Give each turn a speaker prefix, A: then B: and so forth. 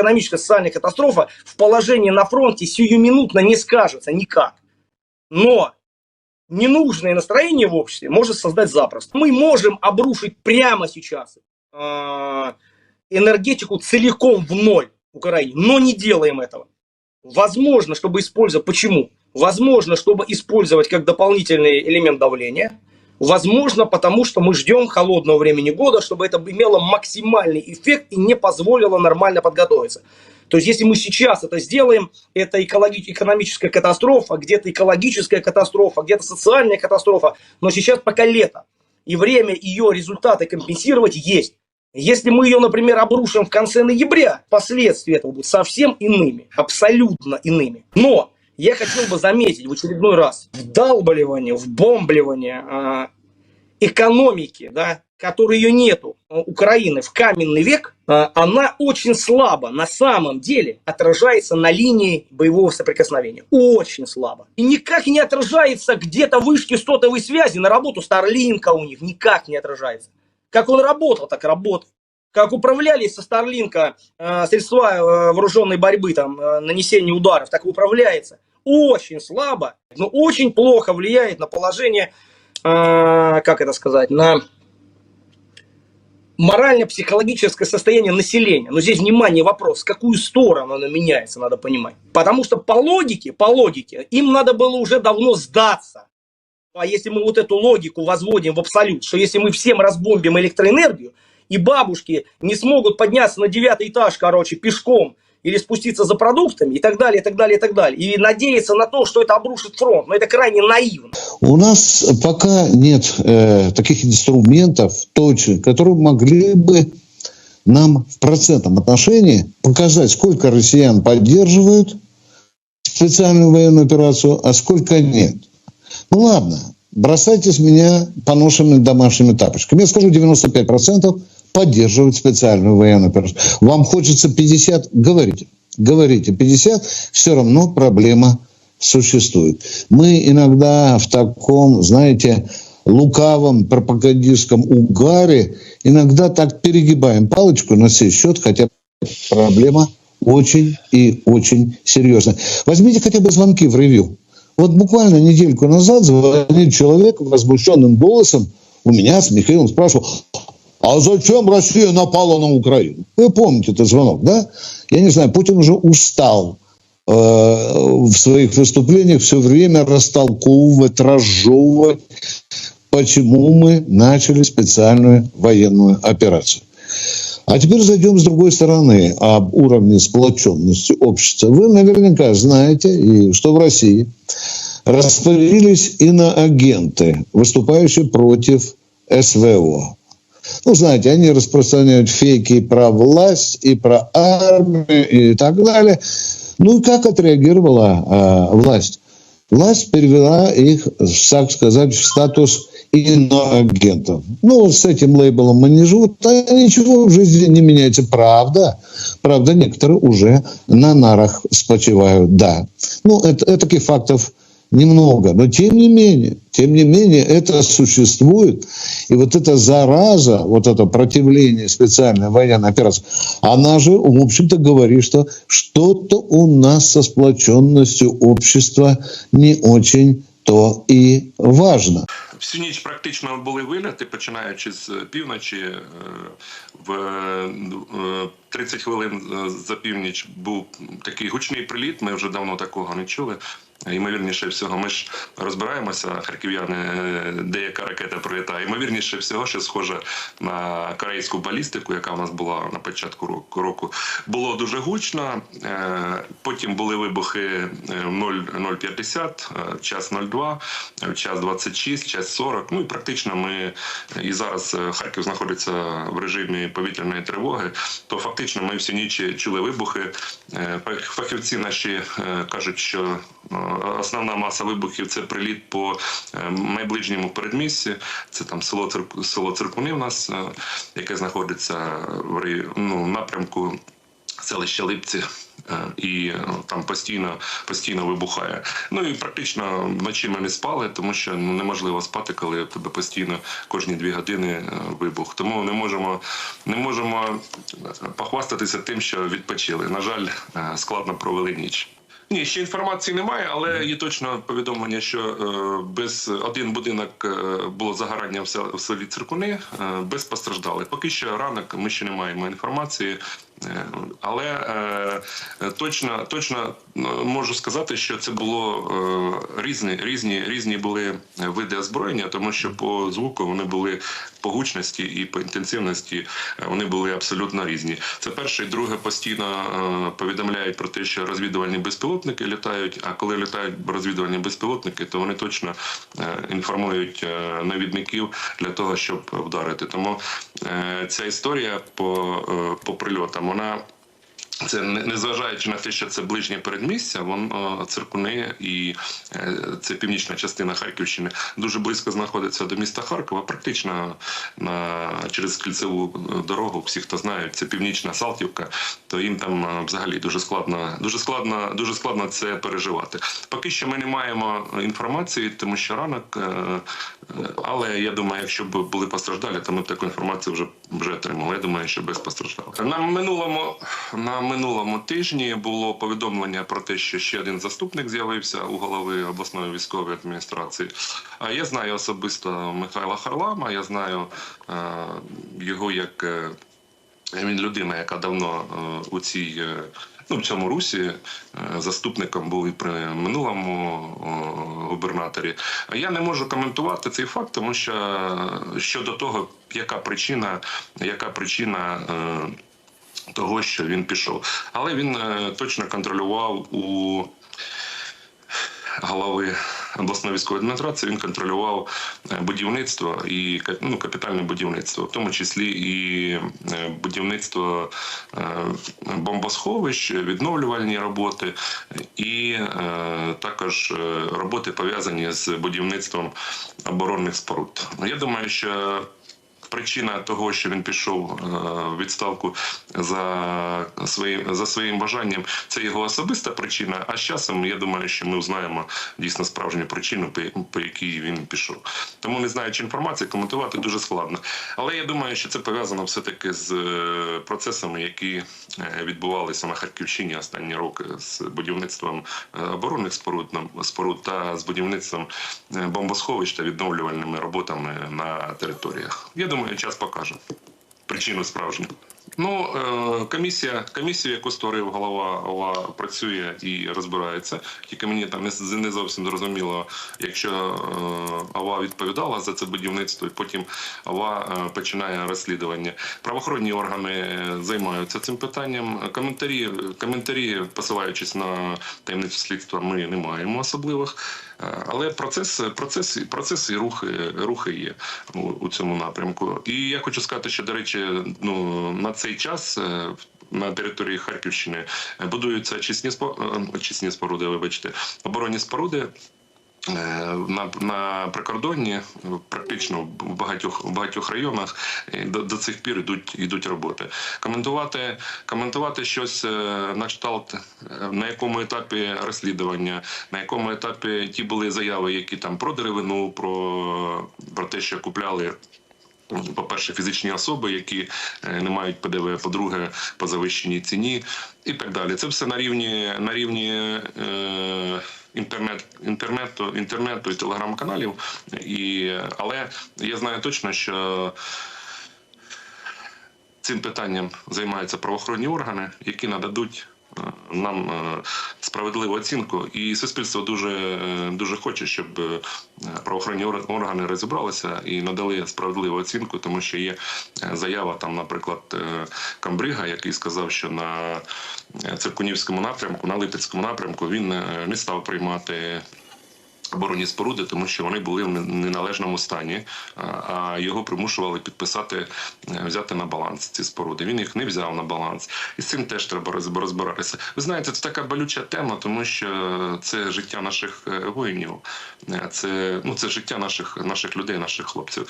A: экономическая, социальная катастрофа в положении на фронте сиюминутно не скажется никак. Но ненужное настроение в обществе может создать запросто. Мы можем обрушить прямо сейчас э, энергетику целиком в ноль Украине, но не делаем этого. Возможно, чтобы использовать... Почему? Возможно, чтобы использовать как дополнительный элемент давления. Возможно, потому что мы ждем холодного времени года, чтобы это имело максимальный эффект и не позволило нормально подготовиться. То есть, если мы сейчас это сделаем, это экологи- экономическая катастрофа, где-то экологическая катастрофа, где-то социальная катастрофа. Но сейчас пока лето. И время ее результаты компенсировать есть. Если мы ее, например, обрушим в конце ноября, последствия этого будут совсем иными, абсолютно иными. Но я хотел бы заметить в очередной раз вдалбливание, вбомбливание э, экономики, да, которой ее нету, э, Украины в каменный век, э, она очень слабо на самом деле отражается на линии боевого соприкосновения. Очень слабо. И никак не отражается где-то вышки сотовой связи на работу Старлинка у них. Никак не отражается. Как он работал, так работал. Как управлялись со Старлинка э, средства вооруженной борьбы, там, э, нанесения ударов, так и управляется. Очень слабо, но очень плохо влияет на положение, э, как это сказать, на морально-психологическое состояние населения. Но здесь, внимание, вопрос, в какую сторону оно меняется, надо понимать. Потому что по логике, по логике, им надо было уже давно сдаться. А если мы вот эту логику возводим в абсолют, что если мы всем разбомбим электроэнергию, и бабушки не смогут подняться на девятый этаж, короче, пешком, или спуститься за продуктами, и так далее, и так далее, и так далее. И надеяться на то, что это обрушит фронт. Но это крайне наивно.
B: У нас пока нет э, таких инструментов точных, которые могли бы нам в процентном отношении показать, сколько россиян поддерживают специальную военную операцию, а сколько нет. Ну ладно, бросайте с меня поношенными домашними тапочками. Я скажу 95% поддерживают специальную военную операцию. Вам хочется 50, говорите. Говорите 50, все равно проблема существует. Мы иногда в таком, знаете, лукавом пропагандистском угаре иногда так перегибаем палочку на сей счет, хотя проблема очень и очень серьезная. Возьмите хотя бы звонки в ревью. Вот буквально недельку назад звонит человек возмущенным голосом у меня с Михаилом спрашивал, а зачем Россия напала на Украину? Вы помните этот звонок, да? Я не знаю, Путин уже устал э, в своих выступлениях все время растолковывать, разжевывать, почему мы начали специальную военную операцию. А теперь зайдем с другой стороны об уровне сплоченности общества. Вы наверняка знаете, и что в России распылились иноагенты, выступающие против СВО. Ну, знаете, они распространяют фейки про власть, и про армию, и так далее. Ну, и как отреагировала э, власть? Власть перевела их, так сказать, в статус иноагентов. Ну, с этим лейблом не живут, а ничего в жизни не меняется. Правда, правда, некоторые уже на нарах спочивают, да. Ну, это таких фактов немного, но тем не менее, тем не менее, это существует. И вот эта зараза, вот это противление специальной военной операции, она же, в общем-то, говорит, что что-то у нас со сплоченностью общества не очень то і важно.
C: Всю ніч практично були вильоти, починаючи з півночі. е, В е, 30 хвилин е, за північ був такий гучний приліт. Ми вже давно такого не чули. Ймовірніше всього, ми ж розбираємося, харків'яни, е, де яка ракета прилітає. Ймовірніше всього, що схоже на корейську балістику, яка в нас була на початку року-. Було дуже гучно. е, Потім були вибухи е, в 0, 050, е, час 02, в час 26, час 40. Ну і практично ми і зараз Харків знаходиться в режимі повітряної тривоги. То фактично ми всі ніч чули вибухи. Е, Фахівці наші е, кажуть, що е, основна маса вибухів це приліт по найближньому передмісті. Це там село Цирк- село Циркуни в нас, яке знаходиться в ну, напрямку селища Липці. Е, і е, там постійно, постійно вибухає. Ну і практично вночі ми не спали, тому що неможливо спати, коли в тебе постійно кожні дві години е, вибух. Тому не можемо, не можемо похвастатися тим, що відпочили. На жаль, е, складно провели ніч. Ні, ще інформації немає, але є точно повідомлення, що е, без один будинок е, було загорання в сел- в селі Циркуни, е, без постраждалих. Поки що ранок ми ще не маємо інформації. Е, Але е, точно, точно е, можу сказати, що це було різні, різні, різні були види озброєння, тому що по звуку вони були по гучності і по інтенсивності вони були абсолютно різні. Це перше і друге постійно повідомляють про те, що розвідувальні безпілотники літають. А коли літають розвідувальні безпілотники, то вони точно інформують навідників для того, щоб вдарити. Тому ця історія по, по прильотам вона. Це не- незважаючи на те, що це ближнє передмістя, воно циркуни і е, це північна частина Харківщини дуже близько знаходиться до міста Харкова. Практично на через кільцеву дорогу. Всі, хто знають, це північна Салтівка, то їм там е, взагалі дуже складно, дуже складно, дуже складно це переживати. Поки що ми не маємо інформації, тому що ранок. е, Але я думаю, якщо б були постраждалі, то ми б таку інформацію вже вже отримали. Я думаю, що без постраждалих. На минулому на минулому тижні було повідомлення про те, що ще один заступник з'явився у голови обласної військової адміністрації. А я знаю особисто Михайла Харлама. Я знаю е, його як е, він людина, яка давно е, у цій. Ну, в цьому русі заступником був і при минулому губернаторі. Я не можу коментувати цей факт, тому що щодо того, яка причина, яка причина того, що він пішов. Але він е, точно контролював у голови обласної військової адміністрації. Він контролював е, будівництво і ну, капітальне будівництво, в тому числі і е, будівництво бомбосховищ, відновлювальні роботи, і також роботи пов'язані з будівництвом оборонних споруд. Я думаю, що причина того, що він пішов е, в відставку за своїм за своїм бажанням, це його особиста причина. А з часом я думаю, що ми узнаємо дійсно справжню причину, по- по якій він пішов. Тому не знаючи інформації, коментувати дуже складно. Але я думаю, що це пов'язано все таки з е, процесами, які е, відбувалися на Харківщині останні роки з будівництвом е, оборонних споруд споруд та з будівництвом е, бомбосховищ та відновлювальними роботами на територіях. Я думаю, час покаже причину справжню. Ну, е, комісія, комісія, яку створив голова ОВА, працює і розбирається. Тільки мені там не, зовсім зрозуміло, якщо е, ОВА відповідала за це будівництво, і потім ОВА е, починає розслідування. Правоохоронні органи займаються цим питанням. Коментарі, коментарі, посилаючись на таємницю слідства, ми не маємо особливих. Е, Але процес, процес, процес і рухи, рухи є у, цьому напрямку. І я хочу сказати, що до речі, ну на цей час. е, На території Харківщини е, будуються очисні очисні споруди, вибачте, оборонні споруди. Е, На, на прикордонні практично в багатьох в багатьох районах е, до, до цих пір йдуть йдуть роботи. Коментувати коментувати щось е, на кшталт, на якому етапі розслідування, на якому етапі ті були заяви, які там про деревину, про, про те, що купляли по-перше, фізичні особи, які е, не мають ПДВ, по-друге, по завищеній ціні і так далі. Це все на рівні на рівні е, інтернет, інтернету, інтернету і телеграм-каналів. І, але я знаю точно, що цим питанням займаються правоохоронні органи, які нададуть нам е, справедливу оцінку. І суспільство дуже, е, дуже хоче, щоб е, правоохоронні органи розібралися і надали справедливу оцінку, тому що є заява там, наприклад, Камбрига, який сказав, що на Циркунівському напрямку, на Липецькому напрямку він не став приймати оборонні споруди, тому що вони були в неналежному стані, а- його примушували підписати, е, взяти на баланс ці споруди. Він їх не взяв на баланс, і з цим теж треба розбиратися. Ви знаєте, це така болюча тема, тому що це життя наших е, воїнів, Е, це ну це життя наших наших людей, наших хлопців.